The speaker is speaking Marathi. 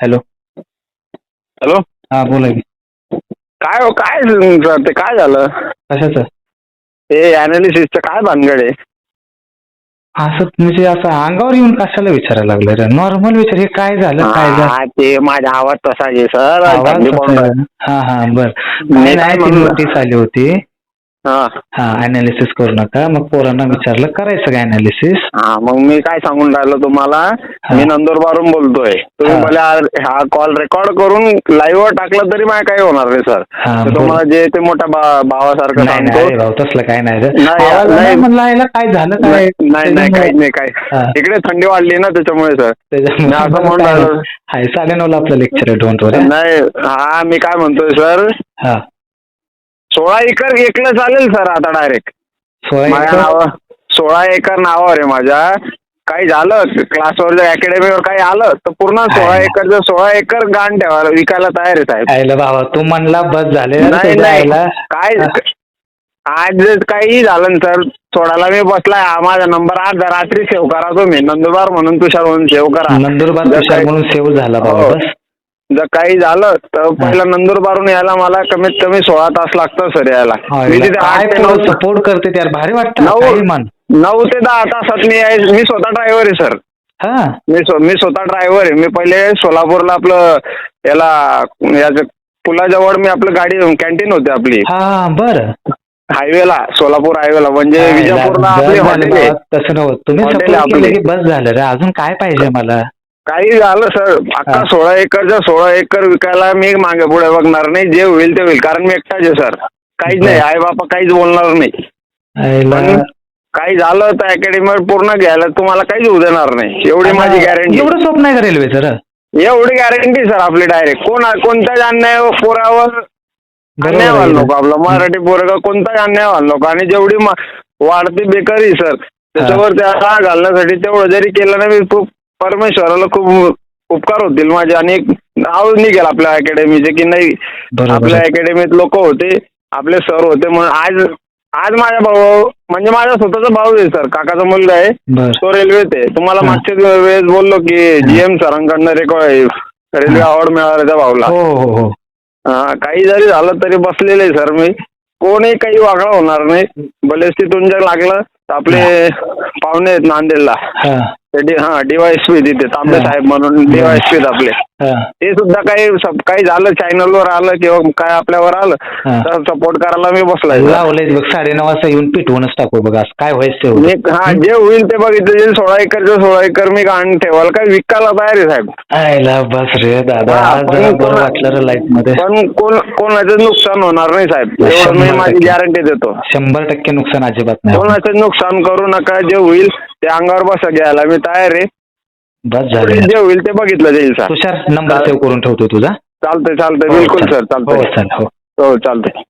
हॅलो. हॅलो. हा बोला की. काय हो काय सर ते काय झालं? कशाचं? ते अनालिसिसचं काय भानगड आहे? असं म्हणजे असं अंगावर येऊन कशाला विचारायला लागलं रे? नॉर्मल विचार हे काय झालं काय झालं? हा, ते माझा आवाज तसा आहे सर. आवाज थंडी कसा पडून आहे? हा हा बर. काय काय नाही ती म्हणलं? नोटीस आली होती. हा. हा अनालिसिस करू नका. मग पोरांना विचारलं करायचं काय अनालिसिस हा मग मी काय सांगून राहिलो तुम्हाला. मी नंदुरबारून बोलतोय. तुम्ही. मला हा कॉल रेकॉर्ड करून लाईव्ह टाकला तरी मला काही होणार नाही सर. तुम्हाला जे ते मोठ्या भावासारखं सांगतो. तसलं काय नाही म्हणला काय झालं काय? नाही नाही काहीच नाही काय. इकडे थंडी वाढली ना त्याच्यामुळे सर असं म्हणून राहिलो. आपलं लेक्चर आहे नाही हा मी काय म्हणतोय सर हा. सोळा एकर घेतलं चालेल सर आता डायरेक्ट सोळा माझ्या एकर? नावा सोळा एकर नावावर आहे माझ्या काही झालं क्लासवर अकॅडमीवर काही आलं तर पूर्ण सोळा आहे. एकरचं सोळा एकर गाण ठेवायला विकायला तयार आहे साहेब आयला भावा तू म्हणला बस झाले रे नाही तुझ्या नाही आईला. काय. आज काही झालं ना सर सोडायला मी बसलाय हा माझा नंबर आज रात्री सेव्ह करा तुम्ही नंदुरबार म्हणून तुषार म्हणून सेव्ह करा नंदुरबार जर तुषार काही- म्हणून सेव्ह झाला बाबा हो. बस जर काही झालं तर पहिला नंदुरबारून यायला मला कमीत कमी सोळा तास लागतं सर यायला. मी तिथे काय आठ ते नऊ सपोर्ट करते त्यार भारी वाटतं नऊ- काही मान नऊ ते दहा तासात मी याय- मी स्वतः ड्रायव्हर आहे सर. हा. मी स्व- मी स्वतः ड्रायव्हर आहे. मी पहिले सोलापूरला आपलं याला याचं पुलाजवळ मी आपलं गाडी कॅन्टीन होती आपली. हा बर. हायवेला सोलापूर हायवेला म्हणजे विजापूरला आपली हॉटेल आहे. तसं नव्हतं. तुम्ही आपली. केलं की बस झालं रे? अजून काय पाहिजे मला? काही झालं सर. हा. सोळा एकरच्या सोळा एकर विकायला मी मागे पुढे बघणार नाही. जे होईल ते होईल. कारण मी एकटाच आहे सर. काहीच नाही. आई बापा काहीच बोलणार नाही. पण काही झालं तर अकॅडमीवर पूर्ण घ्यायला तुम्हाला काहीच होऊ देणार नाही. एवढी माझी गॅरंटी एवढं स्वप्न आहे का रेल्वे सर? एवढी गॅरंटी सर आपली डायरेक्ट कोण कोणत्याच अन्याय पोरावर अन्याय व्हायला नको आपलं. मराठी पोरगा कोणताच अन्याय व्हायला नको. आणि जेवढी वाढती बेकारी सर त्याच्यावर त्याला घालण्यासाठी तेवढं जरी केलं ना मी खूप परमेश्वराला खूप उपकार होतील माझे आणि एक नाव निघेल आपल्या अकॅडमीचे की नाही. बरोबर. आपल्या आहे. अकॅडमीत लोक होते आपले सर होते म्हणून आज आज माझा भाऊ म्हणजे माझा स्वतःचा भाऊ आहे सर काकाचा मुलगा आहे. बर. तो रेल्वेत आहे. तुम्हाला हा. मागच्या वेळेस बोललो की जीएम सरांकडनं रेकॉर्ड रेल्वे अवॉर्ड मिळाला त्या भाऊला. हो हो हो. हा, काही जरी झालं तरी बसलेले सर मी. कोणी काही वागळा होणार नाही. भलेच तिथून जर लागलं तर आपले पाहुणे आहेत नांदेडला. हा. हा डीवायएसपी तिथे तांबे. साहेब म्हणून डीवायएसपी आपले ते सुद्धा काही काही झालं चॅनलवर आलं किंवा काय आपल्यावर आलं. तर सपोर्ट करायला मी बसलाय. लावलंय बघ साडेनऊ वाजता येऊन पिटवूनच टाकू बघ काय व्हायचं हा जे होईल ते बघितलं सोळा एकरचं सोळा एकर मी गाण ठेवाल काय विकायला तयार आहे साहेब आयला बस रे दादा वाटलं लाईफमध्ये पण कोण कोणाचं नुकसान होणार नाही साहेब एवढं मी माझी. गॅरंटी देतो शंभर टक्के नुकसान अजिबात नाही. कोणाचं नुकसान करू नका जे होईल ते अंगावर बसा घ्यायला. मी तयार आहे. बस झालं. जे होईल ते बघितलं जाईल सर तुषार नंबर सेव्ह करून ठेवतो तुझा. चालतंय चालतंय. बिलकुल सर. हो चालतंय चाल. हो. हो चालतंय.